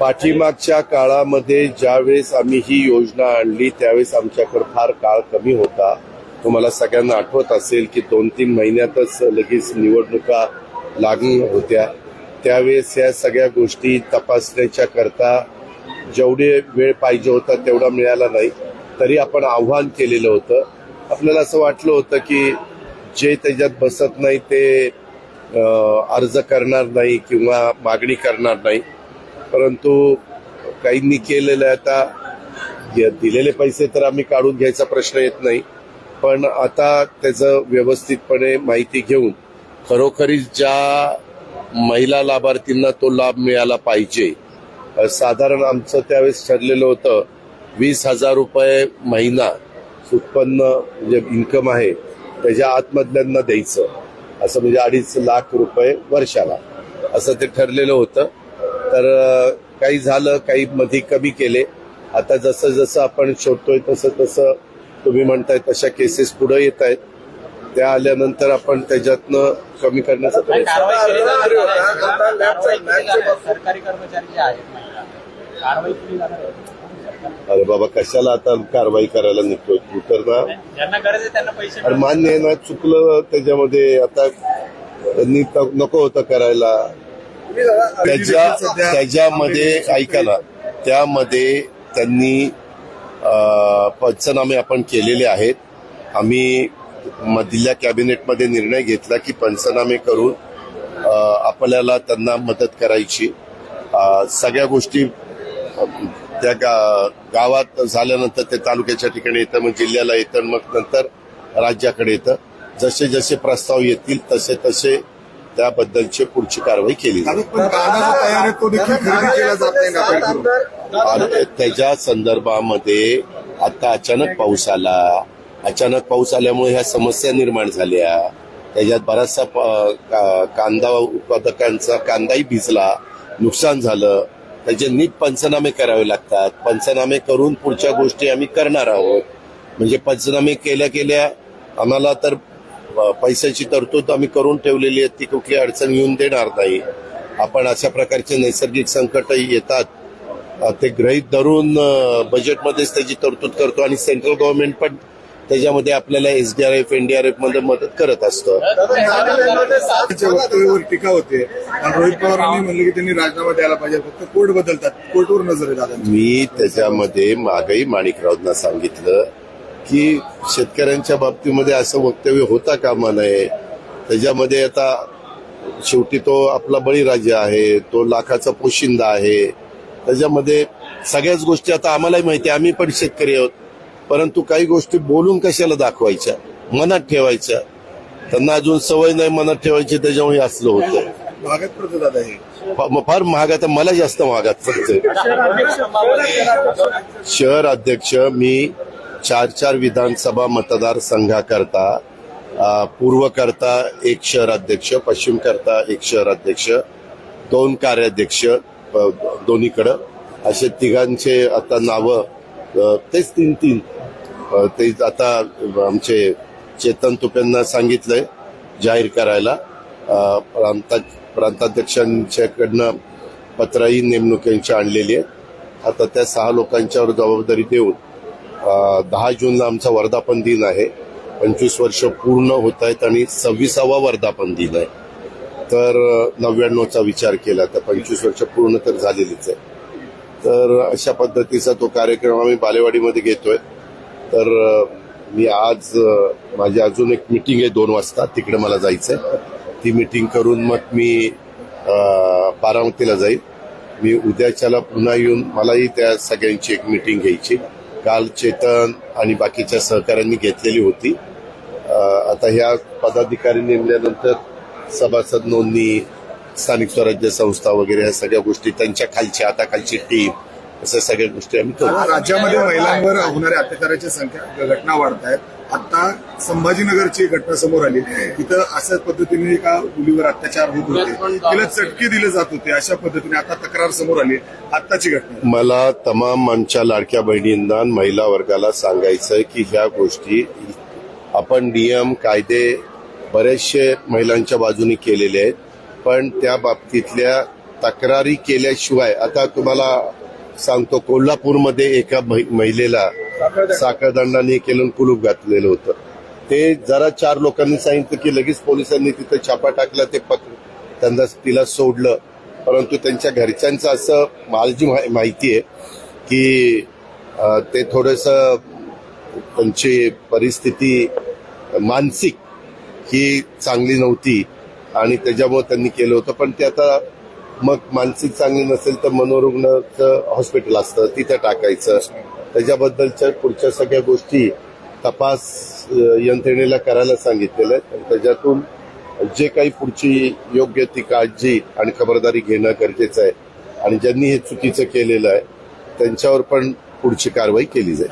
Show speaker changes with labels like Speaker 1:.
Speaker 1: पाठीमागच्या काळामध्ये ज्यावेळेस आम्ही ही योजना आणली त्यावेळेस आमच्याकडे फार काळ कमी होता. तुम्हाला सगळ्यांना आठवत असेल की दोन तीन महिन्यातच लगेच निवडणुका लागून होत्या. त्यावेळेस या सगळ्या गोष्टी तपासण्याच्या करता जेवढे वेळ पाहिजे होता तेवढा मिळाला नाही. तरी आपण आव्हान केलेलं होतं. आपल्याला असं वाटलं होतं की जे त्याच्यात बसत नाही ते अर्ज करणार नाही किंवा मागणी करणार नाही. परंतु काहींनी केलेलं आहे आता दिलेले पैसे तर आम्ही काढून घ्यायचा प्रश्न येत नाही. पण आता त्याचं व्यवस्थितपणे माहिती घेऊन खरोखरीच ज्या महिला लाभार्थींना तो लाभ मिळाला पाहिजे साधारण आमचं त्यावेळेस ठरलेलं होतं वीस हजार रुपये महिना उत्पन्न म्हणजे जे इन्कम आहे त्याच्या आतमधल्यांना द्यायचं. असं म्हणजे अडीच लाख रुपये वर्षाला. असं ते ठरलेलं होतं. तर काही झालं काही मध्ये कमी केले. आता जसं जसं आपण शोधतोय तसं तसं तुम्ही म्हणताय तशा केसेस पुढे येत आहेत त्या आल्यानंतर आपण त्याच्यातनं कमी करण्याचा प्रयत्न अरे बाबा कशाला आता कारवाई करायला निघतोय? तू तर ना अरे मान्य आहे ना चुकलं त्याच्यामध्ये आता नको होतं करायला. त्याच्या त्याच्यामध्ये ऐका ना त्यामध्ये त्यांनी पंचनामे आपण केलेले आहेत. आम्ही मधल्या कॅबिनेटमध्ये निर्णय घेतला की पंचनामे करून आपल्याला त्यांना मदत करायची. सगळ्या गोष्टी त्या गा- गावात झाल्यानंतर ते तालुक्याच्या ठिकाणी येतं मग जिल्ह्याला येतं मग नंतर राज्याकडे येतं. जसे जसे प्रस्ताव येतील तसे तसे त्याबद्दलची पुढची कारवाई केली त्याच्या संदर्भामध्ये आता अचानक पाऊस आला. अचानक पाऊस आल्यामुळे ह्या समस्या निर्माण झाल्या. त्याच्यात बराचसा कांदा उत्पादकांचा कांदाही भिजला. नुकसान झालं. त्याचे नीट पंचनामे करावे लागतात. पंचनामे करून पुढच्या गोष्टी आम्ही करणार आहोत. म्हणजे पंचनामे केल्या केल्या आम्हाला तर पैशाची तरतूद आम्ही करून ठेवलेली आहे. ती कुठली अडचण येऊन देणार नाही. आपण अशा प्रकारचे नैसर्गिक संकटही येतात. ते गृहीत धरून बजेटमध्येच त्याची तरतूद करतो आणि सेंट्रल गव्हर्नमेंट पण त्याच्यामध्ये आपल्याला एसडीआरएफ एनडीआरएफमध्ये मदत करत असतं.
Speaker 2: वक्तव्यावर टीका होते. आणि रोहित पवारांनी म्हणले की त्यांनी राजीनामा द्यायला पाहिजे. फक्त कोर्ट बदलतात. कोर्टवर नजर दादा
Speaker 1: मी त्याच्यामध्ये मागही माणिकरावना सांगितलं की शेतकऱ्यांच्या बाबतीमध्ये असं वक्तव्य होता कामा नये. त्याच्यामध्ये आता शेवटी तो आपला बळीराजा आहे तो लाखाचा पोशिंदा आहे. त्याच्यामध्ये सगळ्याच गोष्टी आता आम्हालाही माहिती आम्ही पण शेतकरी आहोत. परंतु काही गोष्टी बोलून कशाला दाखवायच्या? मनात ठेवायच्या. त्यांना अजून सवय नाही मनात ठेवायची त्याच्यामुळे असलं होतं. फार महाग आता मला जास्त महागात पडतं शहर अध्यक्ष मी चार चार विधानसभा मतदारसंघाकरता पूर्व करता एक शहर अध्यक्ष पश्चिम करता एक शहर अध्यक्ष दोन कार्याध्यक्ष दोन्हीकडं. असे तिघांचे आता नावं तेच तीन तीन. ते आता आमचे चेतन तुपेंना सांगितलंय जाहीर करायला. प्रांता प्रांताध्यक्षांच्याकडनं पत्रही नेमणुकींची आणलेली आहे आता त्या सहा लोकांच्यावर जबाबदारी देऊन दहा जूनला आमचा वर्धापन दिन आहे. पंचवीस वर्ष पूर्ण होत आहेत आणि सव्वीसावा वर्धापन दिन आहे. तर नव्याण्णवचा विचार केला तर पंचवीस वर्ष पूर्ण तर झालेलीच आहे. तर अशा पद्धतीचा तो कार्यक्रम आम्ही बालेवाडीमध्ये घेतोय. तर मी आज माझी अजून एक मिटिंग आहे दोन वाजता. तिकडे मला जायचंय. ती मिटिंग करून मग मी बारामतीला जाईल मी उद्याच्याला पुन्हा येऊन मलाही त्या सगळ्यांची एक मिटिंग घ्यायची. काल चेतन आणि बाकीच्या सहकाऱ्यांनी घेतलेली होती. आता ह्या पदाधिकारी नेमल्यानंतर सभासद नोंदणी स्थानिक स्वराज्य संस्था वगैरे ह्या सगळ्या गोष्टी त्यांच्या खालची आता खालची टीम अशा सगळ्या गोष्टी आम्ही करू.
Speaker 2: राज्यामध्ये महिलांवर होणाऱ्या अत्याचाराची संख्या घटना वाढत आहेत. आता संभाजीनगरची घटना समोर आली. तिथं अशाच पद्धतीने एका मुलीवर अत्याचार होत होते. तिला चटके दिले जात होते अशा पद्धतीने आता तक्रार समोर आली. आत्ताची घटना.
Speaker 1: मला तमाम आमच्या लाडक्या बहिणींना महिला वर्गाला सांगायचंय की ह्या गोष्टी आपण नियम कायदे बरेचसे महिलांच्या बाजूनी केलेले आहेत. पण त्या बाबतीतल्या तक्रारी केल्याशिवाय आता तुम्हाला सांगतो कोल्हापूरमध्ये एका महि- महिलेला साखरदंडाने केलं कुलूप घातलेलं होतं. ते जरा चार लोकांनी सांगितलं की लगेच पोलिसांनी तिथं छापा टाकला ते पक त्यांना तिला सोडलं. परंतु त्यांच्या घरच्यांचं असं मला जी माहि- माहिती आहे की ते थोडस त्यांची परिस्थिती मानसिक ही चांगली नव्हती. आणि त्याच्यामुळे त्यांनी केलं होतं. पण ते आता मग मानसिक चांगली नसेल तर मनोरुग्णाचं हॉस्पिटल असतं तिथं टाकायचं. त्याच्याबद्दलच्या पुढच्या सगळ्या गोष्टी तपास यंत्रणेला करायला सांगितलेलं आहे आणि त्याच्यातून जे काही पुढची योग्य ती काळजी आणि खबरदारी घेणं गरजेचं आहे. आणि ज्यांनी हे चुकीचं केलेलं आहे त्यांच्यावर पण पुढची कारवाई केली जाईल.